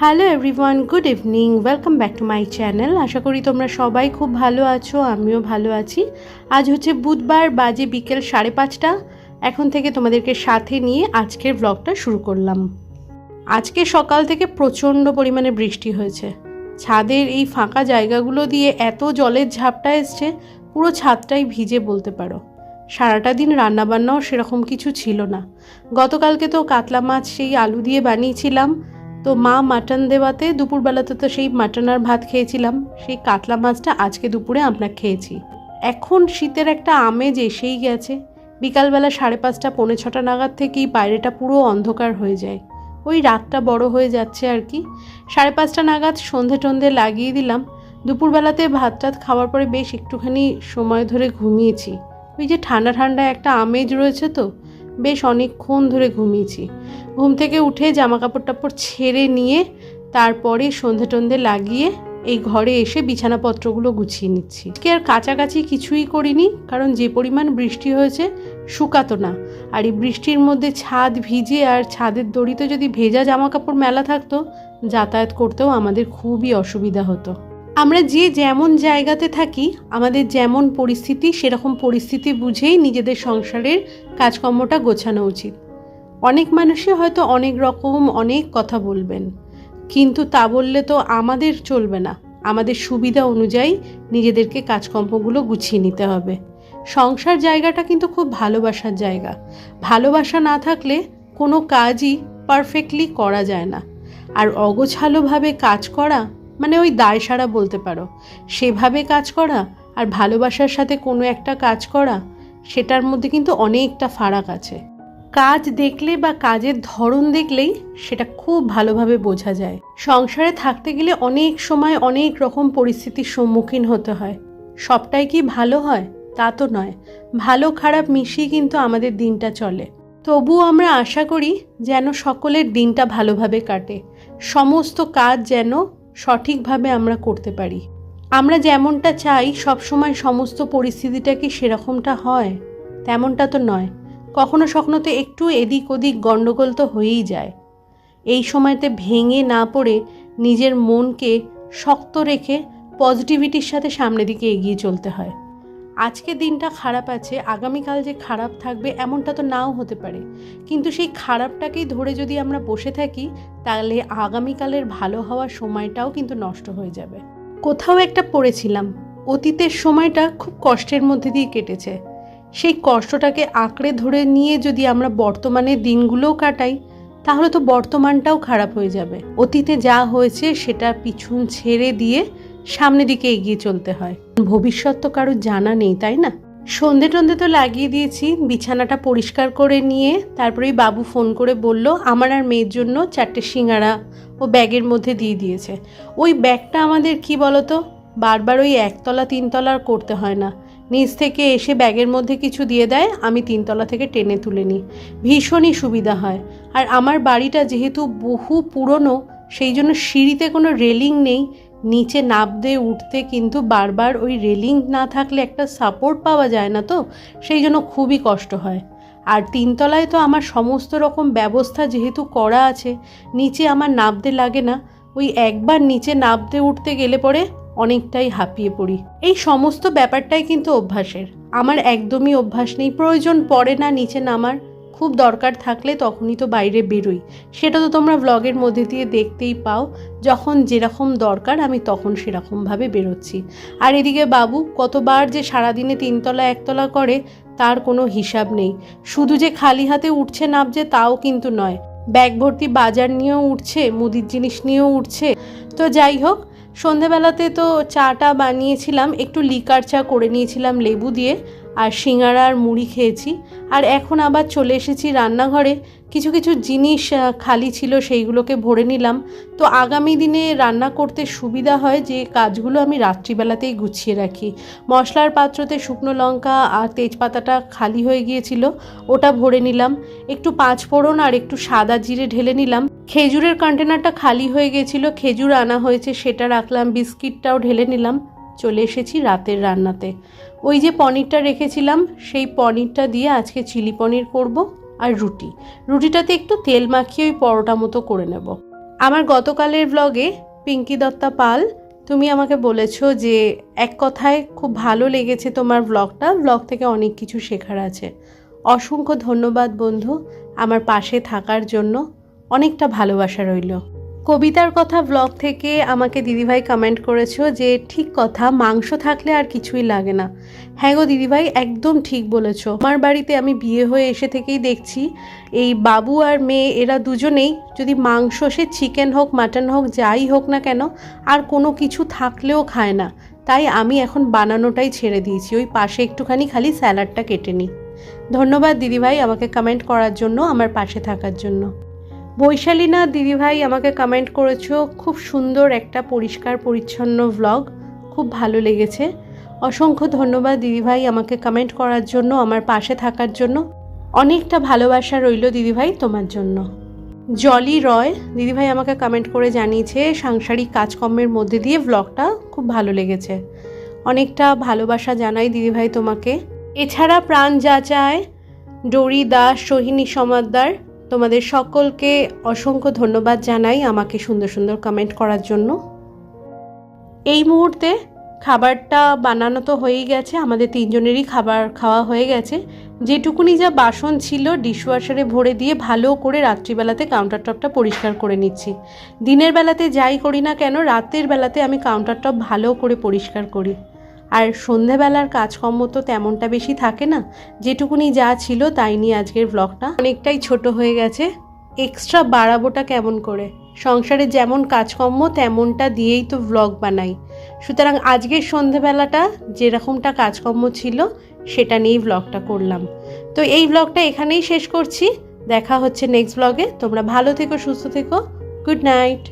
Hello everyone good evening welcome back to my channel আশা করি তোমরা সবাই খুব ভালো আছো, আমিও ভালো আছি। আজ হচ্ছে বুধবার, বাজে বিকেল সাড়ে পাঁচটা। এখন থেকে তোমাদেরকে সাথে নিয়ে আজকের ব্লগটা শুরু করলাম। আজকে সকাল থেকে প্রচণ্ড পরিমাণে বৃষ্টি হয়েছে। ছাদের এই ফাঁকা জায়গাগুলো দিয়ে এত জলের ঝাপটা এসছে, পুরো ছাদটাই ভিজে বলতে পারো। সারাটা দিন রান্নাবান্নাও সেরকম কিছু ছিল না। গতকালকে তো কাতলা মাছ সেই আলু দিয়ে বানিয়েছিলাম। তো মা মাটন দেওয়াতে দুপুরবেলাতে তো সেই মাটন আর ভাত খেয়েছিলাম, সেই কাতলা মাছটা আজকে দুপুরে আমরা খেয়েছি। এখন শীতের একটা আমেজ এসেই গেছে, বিকালবেলা সাড়ে পাঁচটা, পৌনে ছটা নাগাদ থেকেই বাইরেটা পুরো অন্ধকার হয়ে যায়। ওই রাতটা বড় হয়ে যাচ্ছে আর কি। সাড়ে পাঁচটা নাগাদ সন্ধে টন্ধে লাগিয়ে দিলাম, দুপুরবেলাতে ভাত টাত খাওয়ার পরে বেশ একটুখানি সময় ধরে ঘুমিয়েছি। ওই যে ঠান্ডা ঠান্ডা একটা আমেজ রয়েছে তো বেশ অনেকক্ষণ ধরে ঘুমিয়েছি। ঘুম থেকে উঠে জামা কাপড় টাপড় ছেড়ে নিয়ে তারপরে সন্ধে টন্ধে লাগিয়ে এই ঘরে এসে বিছানাপত্রগুলো গুছিয়ে নিচ্ছি। কি আর কাছাকাছি কিছুই করিনি, কারণ যে পরিমাণ বৃষ্টি হয়েছে শুকাতো না। আর এই বৃষ্টির মধ্যে ছাদ ভিজে আর ছাদের দড়িতে যদি ভেজা জামা কাপড় মেলা থাকতো, যাতায়াত করতেও আমাদের খুবই অসুবিধা হতো। আমরা যে যেমন জায়গাতে থাকি, আমাদের যেমন পরিস্থিতি, সেরকম পরিস্থিতি বুঝেই নিজেদের সংসারের কাজকর্মটা গোছানো উচিত। অনেক মানুষই হয়তো অনেক রকম অনেক কথা বলবেন, কিন্তু তা বললে তো আমাদের চলবে না। আমাদের সুবিধা অনুযায়ী নিজেদেরকে কাজকর্মগুলো গুছিয়ে নিতে হবে। সংসার জায়গাটা কিন্তু খুব ভালোবাসার জায়গা। ভালোবাসা না থাকলে কোনো কাজই পারফেক্টলি করা যায় না। আর অগোছালোভাবে কাজ করা মানে ওই দায় সারা বলতে পারো। সেভাবে কাজ করা আর ভালোবাসার সাথে কোনো একটা কাজ করা, সেটার মধ্যে কিন্তু অনেকটা ফারাক আছে। কাজ দেখলে বা কাজের ধরন দেখলেই সেটা খুব ভালোভাবে বোঝা যায়। সংসারে থাকতে গেলে অনেক সময় অনেক রকম পরিস্থিতির সম্মুখীন হতে হয়। সবটাই কি ভালো হয়? তা তো নয়। ভালো খারাপ মিশিয়ে কিন্তু আমাদের দিনটা চলে। তবুও আমরা আশা করি যেন সকলের দিনটা ভালোভাবে কাটে। সমস্ত কাজ যেন সঠিকভাবে আমরা করতে পারি। আমরা যেমনটা চাই, সবসময় সমস্ত পরিস্থিতিটা কি সেরকমটা হয়? তেমনটা তো নয়। কখনো সখনো তো একটু এদিক ওদিক গণ্ডগোল তো হয়েই যায়। এই সময়তে ভেঙে না পড়ে নিজের মনকে শক্ত রেখে পজিটিভিটির সাথে সামনের দিকে এগিয়ে চলতে হয়। আজকে দিনটা খারাপ আছে, আগামীকাল যে খারাপ থাকবে এমনটা তো নাও হতে পারে। কিন্তু সেই খারাপটাকেই ধরে যদি আমরা বসে থাকি, তাহলে আগামীকালের ভালো হওয়ার সময়টাও কিন্তু নষ্ট হয়ে যাবে। কোথাও একটা পড়েছিলাম, অতীতের সময়টা খুব কষ্টের মধ্যে দিয়ে কেটেছে। সেই কষ্টটাকে আঁকড়ে ধরে নিয়ে যদি আমরা বর্তমানে দিনগুলোও কাটাই, তাহলে তো বর্তমানটাও খারাপ হয়ে যাবে। অতীতে যা হয়েছে সেটা পিছন ছেড়ে দিয়ে সামনের দিকে এগিয়ে চলতে হয়। ভবিষ্যৎ তো কারও জানা নেই, তাই না? সন্ধে টন্ধে তো লাগিয়ে দিয়েছি, বিছানাটা পরিষ্কার করে নিয়ে তারপরেই বাবু ফোন করে বলল, আমার আর মেয়ের জন্য চারটে সিঙ্গারা ও ব্যাগের মধ্যে দিয়ে দিয়েছে। ওই ব্যাগটা আমাদের কি বলতো? বারবার ওই একতলা তিনতলার করতে হয় না। নিচ থেকে এসে ব্যাগের মধ্যে কিছু দিয়ে দেয়, আমি তিনতলা থেকে টেনে তুলে নিই। ভীষণই সুবিধা হয়। আর আমার বাড়িটা যেহেতু বহু পুরনো, সেই জন্য সিঁড়িতে কোনো রেলিং নেই নিচে নামতে উঠতে কিন্তু বারবার ওই রেলিং না থাকলে একটা সাপোর্ট পাওয়া যায় না তো, সেই জন্য খুবই কষ্ট হয়। আর তিনতলায় তো আমার সমস্ত রকম ব্যবস্থা যেহেতু করা আছে, নিচে আমার নামতে লাগে না। ওই একবার নিচে নামতে উঠতে গেলে পরে অনেকটাই হাঁপিয়ে পড়ি। এই সমস্ত ব্যাপারটাই কিন্তু অভ্যাসের। আমার একদমই অভ্যাস নেই, প্রয়োজন পড়ে না নিচে নামার। খুব দরকার থাকলে তখনই তো বাইরে বেরোই। সেটা তো তোমরা ব্লগের মধ্যে দিয়ে দেখতেই পাও। যখন যেরকম দরকার আমি তখন সেরকমভাবে বেরোচ্ছি। আর এদিকে বাবু, কতবার যে সারাদিনে তিনতলা, একতলা করে, তার কোনো হিসাব নেই। শুধু যে খালি হাতে উঠছে নামছে তাও কিন্তু নয়। ব্যাগ ভর্তি বাজার নিয়েও উঠছে, মুদির জিনিস নিয়েও উঠছে। তো যাই হোক, সন্ধেবেলাতে তো চাটা বানিয়েছিলাম, একটু লিকার চা করে নিয়েছিলাম লেবু দিয়ে। আর সিঙ্গারা আর মুড়ি খেয়েছি। আর এখন আবার চলে এসেছি রান্নাঘরে। কিছু কিছু জিনিস খালি ছিল সেইগুলোকে ভরে নিলাম। তো আগামী দিনে রান্না করতে সুবিধা হয় যে কাজগুলো আমি রাত্রিবেলাতেই গুছিয়ে রাখি। মশলার পাত্রতে শুকনো লঙ্কা আর তেজপাতাটা খালি হয়ে গিয়েছিল, ওটা ভরে নিলাম। একটু পাঁচ ফোড়ন আর একটু সাদা জিরে ঢেলে নিলাম। খেজুরের কন্টেনারটা খালি হয়ে গেছিল খেজুর আনা হয়েছে সেটা রাখলাম, বিস্কিটটাও ঢেলে নিলাম। চলে এসেছি রাতের রান্নাতে। ওই যে পনিরটা রেখেছিলাম, সেই পনিরটা দিয়ে আজকে চিলি পনির করব আর রুটি। রুটিটাতে একটু তেল মাখিয়ে ওই পরোটা মতো করে নেব। আমার গতকালের ব্লগে পিঙ্কি দত্তা পাল, তুমি আমাকে বলেছ যে এক কথায় খুব ভালো লেগেছে তোমার ব্লগটা ব্লগ থেকে অনেক কিছু শেখার আছে। অসংখ্য ধন্যবাদ বন্ধু, আমার পাশে থাকার জন্য। অনেকটা ভালোবাসা রইল। কবিতার কথা ব্লগ থেকে আমাকে দিদিভাই কমেন্ট করেছ যে, ঠিক কথা, মাংস থাকলে আর কিছুই লাগে না। হ্যাঁ গো দিদিভাই, একদম ঠিক বলেছ। আমার বাড়িতে আমি বিয়ে হয়ে এসে থেকেই দেখছি, এই বাবু আর মেয়ে, এরা দুজনেই যদি মাংস সে চিকেন হোক মাটন হোক, যাই হোক না কেন, আর কোনো কিছু থাকলেও খায় না। তাই আমি এখন বানানোটাই ছেড়ে দিয়েছি। ওই পাশে একটুখানি খালি স্যালাডটা কেটে নিই। ধন্যবাদ দিদিভাই আমাকে কমেন্ট করার জন্য, আমার পাশে থাকার জন্য। বৈশালীনা দিদিভাই আমাকে কমেন্ট করেছ, খুব সুন্দর একটা পরিষ্কার পরিচ্ছন্ন ভ্লগ খুব ভালো লেগেছে। অসংখ্য ধন্যবাদ দিদিভাই আমাকে কমেন্ট করার জন্য, আমার পাশে থাকার জন্য। অনেকটা ভালোবাসা রইল দিদিভাই তোমার জন্য। জলি রয় দিদিভাই আমাকে কমেন্ট করে জানিয়েছে, সাংসারিক কাজকর্মের মধ্যে দিয়ে ভ্লগটা খুব ভালো লেগেছে। অনেকটা ভালোবাসা জানাই দিদিভাই তোমাকে। এছাড়া প্রাণ যা চায় ডোরি দাস, সোহিনী সমাদ্দার তোমাদের সকলকে অসংখ্য ধন্যবাদ জানাই আমাকে সুন্দর সুন্দর কমেন্ট করার জন্য। এই মুহূর্তে খাবারটা বানানো তো হয়েই গেছে, আমাদের তিনজনেরই খাবার খাওয়া হয়ে গেছে। যেটুকুনি যা বাসন ছিল ডিশওয়াশারে ভরে দিয়ে ভালো করে রাত্রিবেলাতে কাউন্টার টপটা পরিষ্কার করে নিচ্ছি। দিনের বেলাতে যাই করি না কেন, রাতের বেলাতে আমি কাউন্টার টপ ভালো করে পরিষ্কার করি। আর সন্ধেবেলার কাজকর্ম তো তেমনটা বেশি থাকে না। যেটুকুনি যা ছিল তাই নিয়ে আজকের ব্লগটা অনেকটাই ছোট হয়ে গেছে। এক্সট্রা বাড়াবোটা কেমন করে? সংসারে যেমন কাজকর্ম, তেমনটা দিয়েই তো ব্লগ বানাই। সুতরাং আজকের সন্ধেবেলাটা যেরকমটা কাজকর্ম ছিল, সেটা নিয়েই ব্লগটা করলাম। তো এই ব্লগটা এখানেই শেষ করছি। দেখা হচ্ছে নেক্সট ব্লগে তোমরা ভালো থেকো, সুস্থ থেকো। Good night